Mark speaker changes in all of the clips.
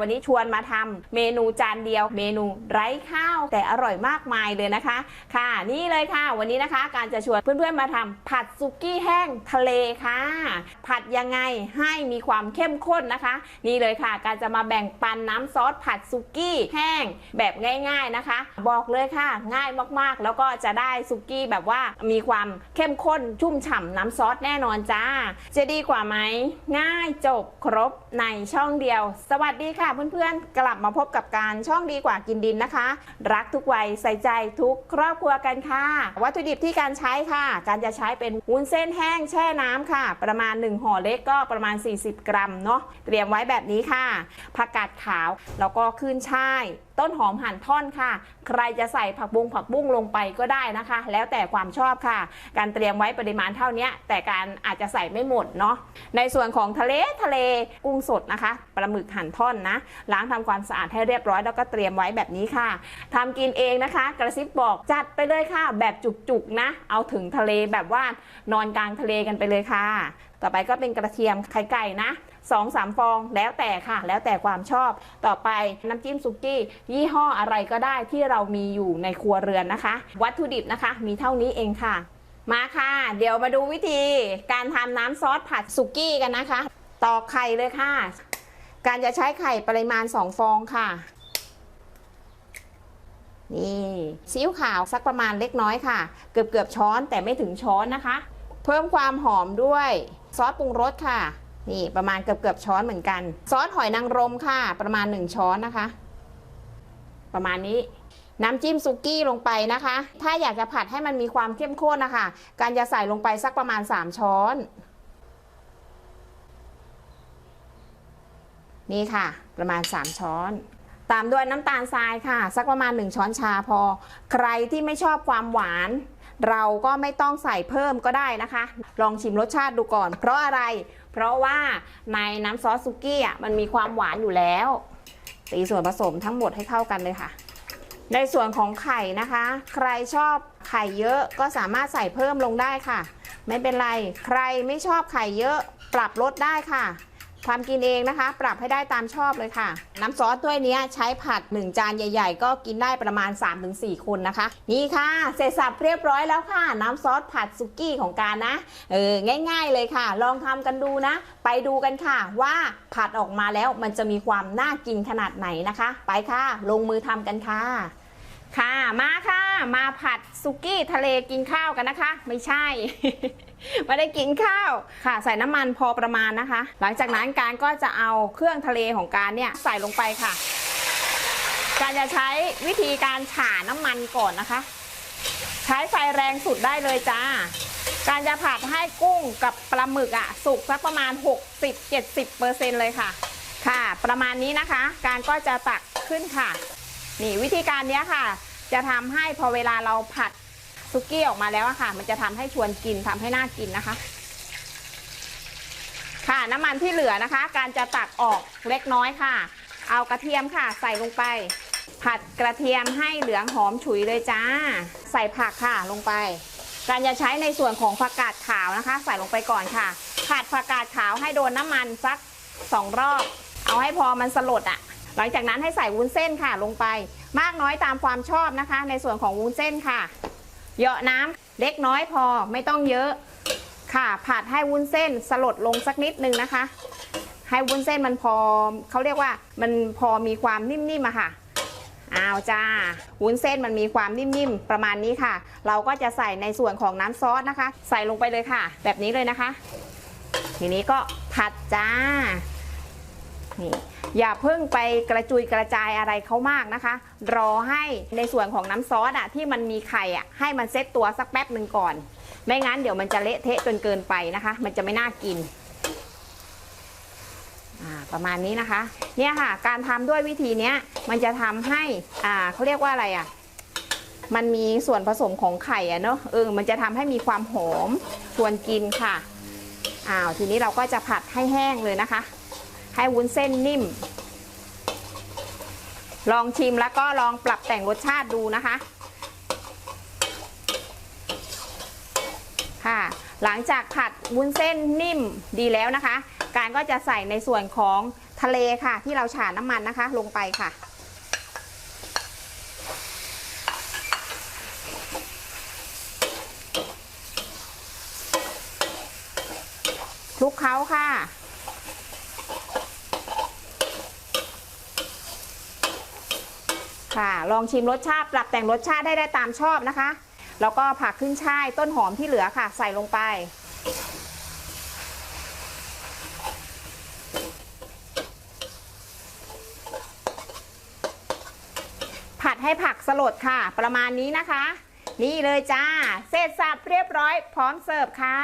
Speaker 1: วันนี้ชวนมาทำเมนูจานเดียว เมนูไร้ข้าวแต่อร่อยมากมายเลยนะคะ ค่ะนี่เลยค่ะ วันนี้นะคะการจะชวนเพื่อนๆมาทำผัดสุกี้แห้งทะเลค่ะ ผัดยังไงให้มีความเข้มข้นนะคะ นี่เลยค่ะ การจะมาแบ่งปันน้ำซอสผัดสุกี้แห้งแบบง่าย ๆนะคะ บอกเลยค่ะ ง่ายมากๆ แล้วก็จะได้สุกี้แบบว่ามีความเข้มข้นชุ่มฉ่ำน้ำซอสแน่นอนจ้า จะดีกว่าไหมง่ายจบครบในช่องเดียว สวัสดีค่ะเพื่อนๆ กลับมาพบกับการช่องดีกว่ากินดินนะคะ รักทุกวัยใส่ใจทุกครอบครัวกันค่ะ วัตถุดิบที่การใช้ค่ะ การจะใช้เป็นวุ้นเส้นแห้งแช่น้ำค่ะ ประมาณ 1ห่อเล็กก็ประมาณ 40 กรัมเนาะเตรียมไว้แบบนี้ค่ะผักกาดขาวแล้วก็ขึ้นช่าย ต้นหอมหั่นท่อนค่ะ ใครจะใส่ผักบุ้งผักบุ้งลงไปก็ได้นะคะ แล้วแต่ความชอบค่ะ การเตรียมไว้ปริมาณเท่านี้แต่การอาจจะใส่ไม่หมดเนาะในส่วนของทะเลทะเลกุ้งสดนะคะปลาหมึกหั่นท่อนนะล้างทำความสะอาดให้เรียบร้อยแล้วก็เตรียมไว้แบบนี้ค่ะทำกินเองนะคะ กระซิบบอกจัดไปเลยค่ะ แบบจุกๆนะ เอาถึงทะเลแบบว่านอนกลางทะเลกันไปเลยค่ะ ต่อไปก็เป็นกระเทียมไข่ไก่นะ สองสามฟอง แล้วแต่ค่ะ แล้วแต่ความชอบ ต่อไปน้ำจิ้มซุกี้ ยี่ห้ออะไรก็ได้ที่เรามีอยู่ในครัวเรือนนะคะ วัตถุดิบนะคะ มีเท่านี้เองค่ะ มาค่ะ เดี๋ยวมาดูวิธี การทำน้ำซอสผัดสุกี้กันนะคะ ตอกไข่เลยค่ะ การจะใช้ไข่ปริมาณ 2 ฟองค่ะนี่ซีอิ๊วขาวสักประมาณเล็กน้อยค่ะ เกือบเกือบช้อนแต่ไม่ถึงช้อนนะคะ เพิ่มความหอมด้วย ซอสปรุงรสค่ะ นี่ประมาณเกือบเกือบช้อนเหมือนกัน ซอสหอยนางรมค่ะ ประมาณ 1 ช้อนนะคะ ประมาณนี้น้ำจิ้มซุกี้ลงไปนะคะ ถ้าอยากจะผัดให้มันมีความเข้มข้นนะคะ การจะใส่ลงไปสักประมาณ 3 ช้อน นี่ค่ะ ประมาณ 3 ช้อน ตามด้วยน้ำตาลทรายค่ะ สักประมาณ 1 ช้อนชาพอ ใครที่ไม่ชอบความหวาน เราก็ไม่ต้องใส่เพิ่มก็ได้นะคะ ลองชิมรสชาติดูก่อน เพราะอะไร เพราะว่าในน้ำซอสซุกี้อะมันมีความหวานอยู่แล้ว ตีส่วนผสมทั้งหมดให้เข้ากันเลยค่ะ ในส่วนของไข่นะคะ ใครชอบไข่เยอะก็สามารถใส่เพิ่มลงได้ค่ะ ไม่เป็นไร ใครไม่ชอบไข่เยอะปรับลดได้ค่ะ ทำกินเองนะคะ ปรับให้ได้ตามชอบเลยค่ะ น้ำซอสถ้วยนี้ใช้ผัด 1 จานใหญ่ ๆ ก็กินได้ประมาณ 3-4 คนนะคะ นี่ค่ะเสร็จสับเรียบร้อยแล้วค่ะ น้ำซอสผัดสุกี้ของการนะเออง่าย ๆเลยค่ะ ลองทำกันดูนะ ไปดูกันค่ะว่าผัดออกมาแล้วมันจะมีความน่ากินขนาดไหนนะคะ ไปค่ะ ลงมือทำกันค่ะ ค่ะมาค่ะ มาผัดสุกี้ทะเลกินข้าวกันนะคะ ไม่ใช่ ไม่ได้กินข้าวค่ะ ใส่น้ำมันพอประมาณนะคะ หลังจากนั้นการก็จะเอาเครื่องทะเลของการเนี่ยใส่ลงไปค่ะ การจะใช้วิธีการฉ่าน้ำมันก่อนนะคะ ใช้ไฟแรงสุดได้เลยจ้า การจะผัดให้กุ้งกับปลาหมึกอะสุกสักประมาณ 60-70%เลยค่ะ ค่ะ ประมาณนี้นะคะ การก็จะตักขึ้นค่ะนี่วิธีการเนี้ยค่ะ จะทำให้พอเวลาเราผัดซุกี้ออกมาแล้วอะค่ะ มันจะทำให้ชวนกินทำให้น่ากินนะคะ ค่ะน้ำมันที่เหลือนะคะ การจะตักออกเล็กน้อยค่ะ เอากระเทียมค่ะ ใส่ลงไป ผัดกระเทียมให้เหลืองหอมฉุยเลยจ้า ใส่ผักค่ะลงไป การจะใช้ในส่วนของผักกาดขาวนะคะ ใส่ลงไปก่อนค่ะผัดผักกาดขาวให้โดนน้ำมันสักสองรอบ เอาให้พอมันสลดอะ่ะ หลังจากนั้นให้ใส่วุ้นเส้นค่ะลงไป มากน้อยตามความชอบนะคะ ในส่วนของวุ้นเส้นค่ะเหยาะน้ำเล็กน้อยพอไม่ต้องเยอะค่ะผัดให้วุ้นเส้นสลดลงสักนิดนึงนะคะ ให้วุ้นเส้นมันพอเขาเรียกว่ามันพอมีความนิ่มๆอะค่ะเอาจ้าวุ้นเส้นมันมีความนิ่มๆประมาณนี้ค่ะ เราก็จะใส่ในส่วนของน้ำซอสนะคะ ใส่ลงไปเลยค่ะ แบบนี้เลยนะคะ ทีนี้ก็ผัดจ้า นี่อย่าเพิ่งไปกระจุยกระจายอะไรเขามากนะคะ รอให้ในส่วนของน้ำซอสอะที่มันมีไข่อะให้มันเซ็ตตัวสักแป๊บหนึ่งก่อน ไม่งั้นเดี๋ยวมันจะเละเทะจนเกินไปนะคะ มันจะไม่น่ากินประมาณนี้นะคะ เนี่ยค่ะ การทำด้วยวิธีเนี้ยมันจะทำให้อ่าเขาเรียกว่าอะไรอะมันมีส่วนผสมของไข่อะเนอะเออมันจะทำให้มีความหอมชวนกินค่ะอ้าวทีนี้เราก็จะผัดให้แห้งเลยนะคะ ให้วุ้นเส้นนิ่ม ลองชิมแล้วก็ลองปรับแต่งรสชาติดูนะคะ ค่ะ หลังจากผัดวุ้นเส้นนิ่มดีแล้วนะคะ การก็จะใส่ในส่วนของทะเลค่ะ ที่เราฉาน้ำมันนะคะ ลงไปค่ะคลุกเคล้าค่ะ ค่ะ ลองชิมรสชาติปรับแต่งรสชาติให้ได้ตามชอบนะคะ แล้วก็ผักขึ้นช่ายต้นหอมที่เหลือค่ะ ใส่ลงไป ผัดให้ผักสลดค่ะ ประมาณนี้นะคะ นี่เลยจ้า เสร็จสับเรียบร้อยพร้อมเสิร์ฟค่ะ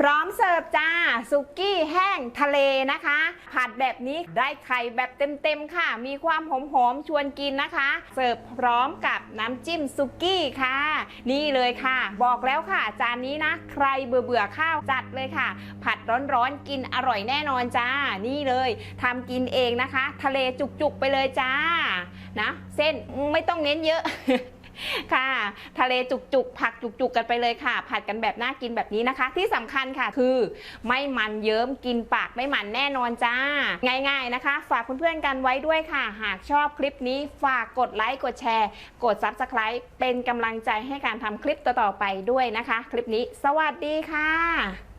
Speaker 1: พร้อมเสิร์ฟจ้าสุกี้แห้งทะเลนะคะ ผัดแบบนี้ได้ไข่แบบเต็มๆค่ะ มีความหอมๆชวนกินนะคะ เสิร์ฟพร้อมกับน้ำจิ้มสุกี้ค่ะ นี่เลยค่ะ บอกแล้วค่ะ จานนี้นะ ใครเบื่อเบื่อๆข้าวจัดเลยค่ะ ผัดร้อนๆกินอร่อยแน่นอนจ้า นี่เลยทำกินเองนะคะ ทะเลจุกๆไปเลยจ้านะ เส้นไม่ต้องเน้นเยอะ ค่ะ ทะเลจุกๆ ผักจุกๆ กันไปเลยค่ะ ผัดกันแบบน่ากินแบบนี้นะคะ ที่สำคัญค่ะคือไม่มันเยิ้มกินปากไม่มันแน่นอนจ้า ง่ายๆนะคะ ฝากเพื่อนๆกันไว้ด้วยค่ะ หากชอบคลิปนี้ฝากกดไลค์กดแชร์ กด Subscribe เป็นกำลังใจให้การทำคลิปต่อๆไปด้วยนะคะ คลิปนี้ สวัสดีค่ะ